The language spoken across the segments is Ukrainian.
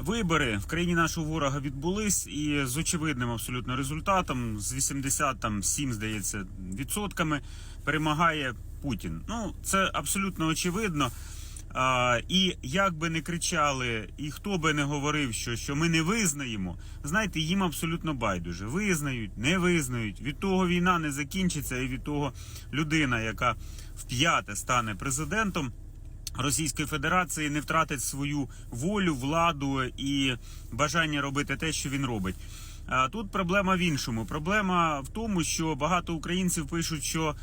Вибори в країні нашого ворога відбулись і з очевидним абсолютно результатом з 87, здається, відсотками перемагає Путін. Ну це абсолютно очевидно. А, і як би не кричали, і хто би не говорив, що, що ми не визнаємо, знаєте, їм абсолютно байдуже. Визнають, не визнають. Від того війна не закінчиться, і від того людина, яка вп'яте стане президентом. Російської Федерації не втратить свою волю, владу і бажання робити те, що він робить. А тут проблема в іншому. Проблема в тому, що багато українців пишуть, що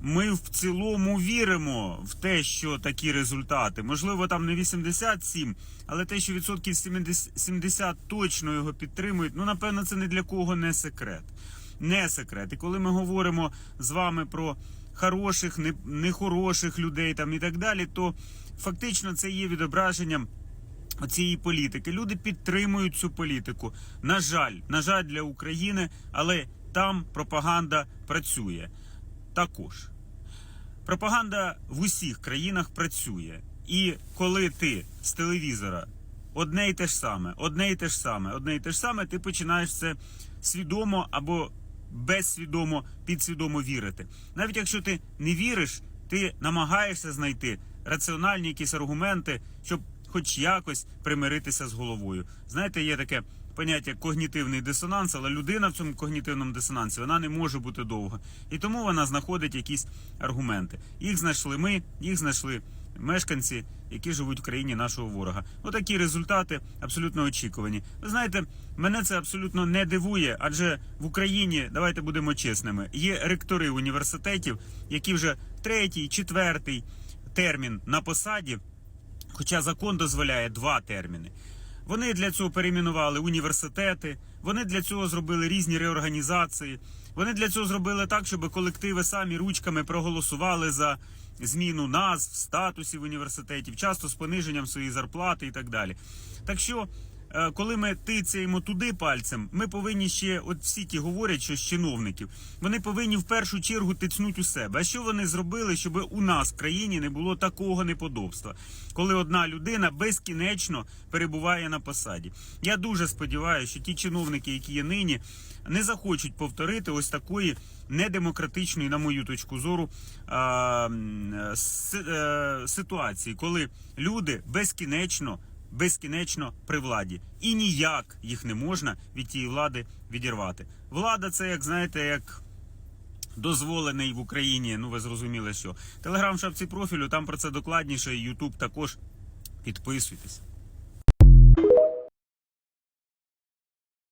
ми в цілому віримо в те, що такі результати. Можливо, там не 87, але те, що відсотків 70 70 точно його підтримують, ну напевно, це не для кого не секрет. Не секрет. І коли ми говоримо з вами про хороших, не- нехороших людей там і так далі, то фактично це є відображенням цієї політики. Люди підтримують цю політику. На жаль, на жаль, для України, але там пропаганда працює. Також пропаганда в усіх країнах працює. І коли ти з телевізора одне й те ж саме, одне й те ж саме, одне й те ж саме, ти починаєш це свідомо або безсвідомо, підсвідомо вірити. Навіть якщо ти не віриш, ти намагаєшся знайти раціональні якісь аргументи, щоб хоч якось примиритися з головою. Знаєте, є таке поняття когнітивний дисонанс, але людина в цьому когнітивному дисонансі вона не може бути довго. І тому вона знаходить якісь аргументи. Їх знайшли ми, їх знайшли мешканці, які живуть в країні нашого ворога. Отакі результати абсолютно очікувані. Ви знаєте, мене це абсолютно не дивує, адже в Україні, давайте будемо чесними, є ректори університетів, які вже третій, четвертий термін на посаді. Хоча закон дозволяє два терміни. Вони для цього перейменували університети, вони для цього зробили різні реорганізації. Вони для цього зробили так, щоб колективи самі ручками проголосували за зміну назв, статусів університетів, часто з пониженням своєї зарплати і так далі. Так що, коли ми тицяємо туди пальцем, ми повинні ще, от всі ті говорять, що з чиновників, вони повинні в першу чергу тицнути у себе. А що вони зробили, щоб у нас в країні не було такого неподобства, коли одна людина безкінечно перебуває на посаді? Я дуже сподіваюся, що ті чиновники, які є нині, не захочуть повторити ось такої недемократичної, на мою точку зору, е, е, ситуації, коли люди безкінечно безкінечно при владі, і ніяк їх не можна від тієї влади відірвати. Влада це, як знаєте, як дозволений в Україні. Ну ви зрозуміли, що телеграм шапці профілю там про це докладніше. Ютуб також підписуйтесь.